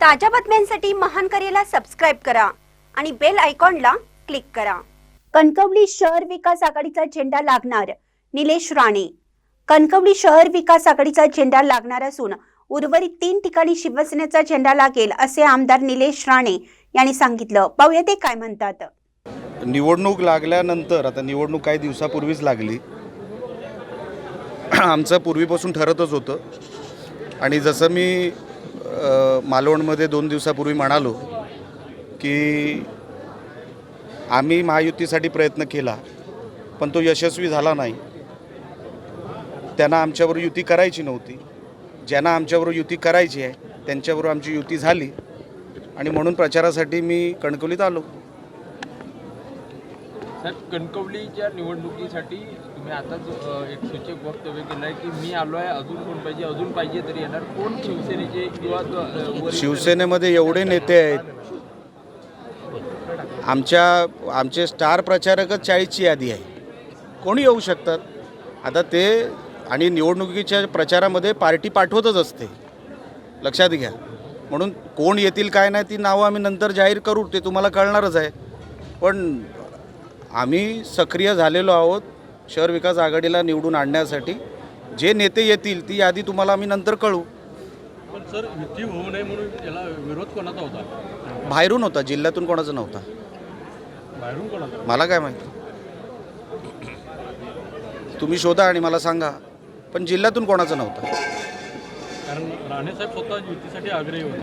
ताज्या बातम्यांसाठी महान करेला सबस्क्राईब करा आणि बेल आयकॉनला क्लिक करा. कणकवली शहर विकास आघाडीचा झेंडा लागणार निलेश राणे. कणकवली शहर विकास आघाडीचा झेंडा लागणार असून उर्वरित तीन ठिकाणी शिवसेनेचा झेंडा लागेल असे आमदार निलेश राणे यांनी सांगितलं. पाहूया ते काय म्हणतात. निवडणूक लागल्यानंतर आता निवडणूक काही दिवसापूर्वीच लागली. आमचं पूर्वीपासून ठरतच होतं. आणि जसं मी मालवणमध्ये दोन दिवसापूर्वी म्हणालो की आम्ही महायुतीसाठी प्रयत्न केला पण तो यशस्वी झाला नाही. त्यांना आमच्याबरोबर युती करायची नव्हती. ज्यांना आमच्याबरोबर युती करायची आहे त्यांच्याबरोबर आमची युती झाली आणि म्हणून प्रचारासाठी मी कणकवलीत आलो. साहेब कणकवलीच्या निवडणुकीसाठी मी आताच एक सूचक वक्तव्य केलं आहे की मी आलो आहे अजून कोण पाहिजे अजून पाहिजे तरी येणार. कोण शिवसेनेचे किंवा शिवसेनेमध्ये एवढे नेते आहेत. आमच्या आमचे स्टार प्रचारकच चाळीसची यादी आहे. कोणी येऊ शकतात? आता ते आणि निवडणुकीच्या प्रचारामध्ये पार्टी पाठवतच असते. लक्षात घ्या. म्हणून कोण येतील काय नाही ती नावं आम्ही नंतर जाहीर करू ते तुम्हाला कळणारच आहे. पण आम्ही सक्रिय झालेलो आहोत. शहर विकास आघाडीला निवडून आणण्यासाठी जे नेते येतील ती यादी तुम्हाला आम्ही नंतर कळू पण सर युती होऊ नये म्हणून याला विरोध कोणाचा होता? बाहेरून होता जिल्ह्यातून कोणाचा नव्हता. बाहेरून कोणाचा? मला काय माहिती? तुम्ही शोधा आणि मला सांगा पण जिल्ह्यातून कोणाचा नव्हता.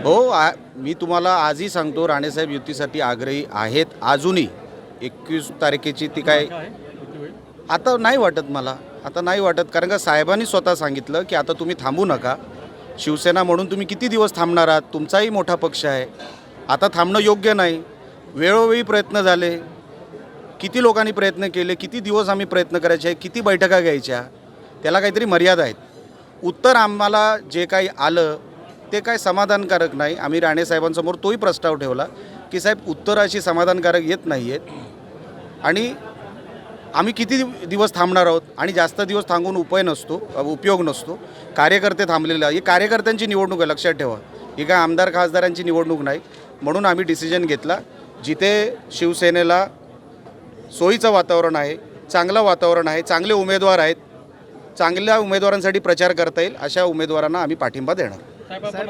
हो मी तुम्हाला आजही सांगतो राणेसाहेब युतीसाठी आग्रही आहेत. अजूनही एकवीस तारखेची ती काय आता नाही वाटत मला. आता नाही वाटत. कारण का साहेबांनी स्वतः सांगितलं की आता तुम्ही थांबू नका. शिवसेना म्हणून तुम्ही किती दिवस थांबणार आहात? तुमचाही मोठा पक्ष आहे. आता थांबणं योग्य नाही. वेळोवेळी प्रयत्न झाले. किती लोकांनी प्रयत्न केले? किती दिवस आम्ही प्रयत्न करायचे? किती बैठका घ्यायच्या? त्याला काहीतरी मर्यादा आहेत. उत्तर आम्हाला जे काही आलं ते काय समाधानकारक नाही. आम्ही राणेसाहेबांसमोर तोही प्रस्ताव ठेवला की साहेब उत्तर अशी समाधानकारक येत नाही आहेत आणि आम्ही किती दिवस थांबणार आहोत? आणि जास्त दिवस थांबून उपाय नसतो उपयोग नसतो. कार्यकर्ते थांबलेले आहे कार्यकर्त्यांची निवडणूक आहे लक्षात ठेवा. ही काय आमदार खासदारांची निवडणूक नाही. म्हणून आम्ही डिसिजन घेतला जिथे शिवसेनेला सोयीचं वातावरण आहे चांगलं वातावरण आहे चांगले उमेदवार आहेत चांगल्या उमेदवारांसाठी प्रचार करता येईल अशा उमेदवारांना आम्ही पाठिंबा देणार.